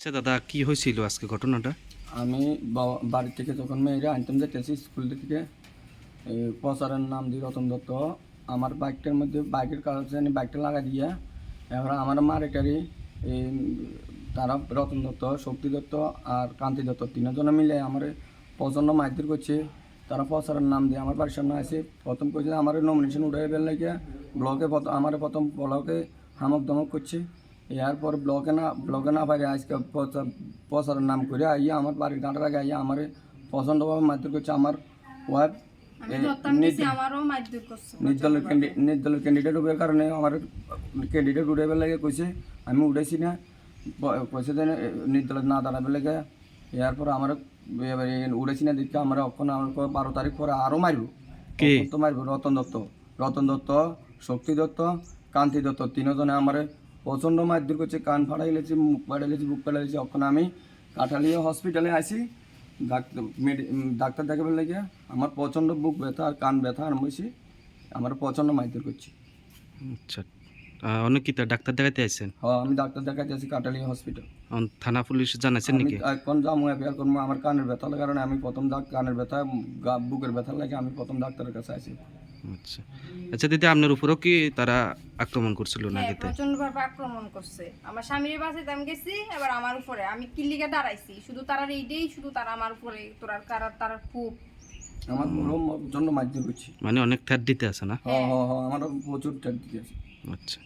আচ্ছা দাদা, কি হয়েছিল আজকে ঘটনাটা? আমি বাড়ি থেকে যখন মেয়েরা আনতাম যেতেছি স্কুল থেকে প্রচারের নাম দিয়ে রতন দত্ত। আমার বাইকটার মধ্যে, বাইকের কাগজ জানি বাইকটা লাগা দিয়ে এবার আমার মারেটারি তারা রতন দত্ত, শক্তি দত্ত আর কান্তি দত্ত তিনজনে মিলে আমার প্রচণ্ড মারধর করছে। তারা প্রচারের নাম দিয়ে আমার বাড়ির সামনে আসে। প্রথম করছে আমার নমিনেশন উঠে বের লাগে ব্লকে আমার প্রথম ব্লকে হামক দমক করছে। এরপর ব্লকে না ব্লকে না পারে আজকে প্রচারের নাম করে আইয়া আমার বাড়ির গাঁটার আগে আইয়া আমার প্রচণ্ডভাবে মারধর করছে আমার ওয়াইফ ক্যান্ডি ক্যান্ডিডেট উঠে কারণে আমার ক্যান্ডিডেট উঠে লাগে কইছে আমি উঠেছি না। কইছে যে নির্দলের না দাঁড়াবে লাগে। এরপর আমার উঠেছি না দেখে আমরা অক্ষণ আমার কয় বারো তারিখ পরে আরও মারব। কে? তো মারব রতন দত্ত। রতন দত্ত শক্তি দত্ত কান্তি দত্ত তিনজনে আমার প্রচণ্ড মারধর করছে কান ফাড়াই লেছি মুখ ফাড়াই লেছি বুক ফাড়াই লেছি অক্ষণ আমি কাঠালিয়া হসপিটালে আসি ডাক্তার ডাক্তার দেখাবার লাগে আমার প্রচণ্ড বুক ব্যথা আর কান ব্যথা আরম্ভ হয়েছে। আমার প্রচণ্ড মারধর করছে। আচ্ছা। অনেক কি ডাক্তার দেখাতে আইছেন? হ্যাঁ আমি ডাক্তার দেখাতে আছি কাটালিয়া হসপিটাল থানা পুলিশ জানাইছেন নাকি? এখন যাব এফআইআর করব আমার কানের ব্যথার কারণে আমি প্রথম ডাক কানের ব্যথা বুকের ব্যথার লাগে আমি প্রথম ডাক্তারের কাছে আসি আচ্ছা। আচ্ছা দিদি আপনার উপরেও কি তারা আক্রমণ করছিল না হ্যাঁ প্রচন্ডভাবে আক্রমণ করছে। আমার স্বামীর বাসে আমি গেছি এবার আমার উপরে। আমি কিল্লিকে দাঁড়াইছি। শুধু তারা এইটাই শুধু তারা আমার উপরে তোরার কারার তার খুব আমার পুরো জন্য মারধর করছি। মানে অনেক থ্যাট দিতে আছে না? হ্যাঁ। হ্যাঁ হ্যাঁ আমার প্রচুর ট্যাগ দিতে আছে। আচ্ছা।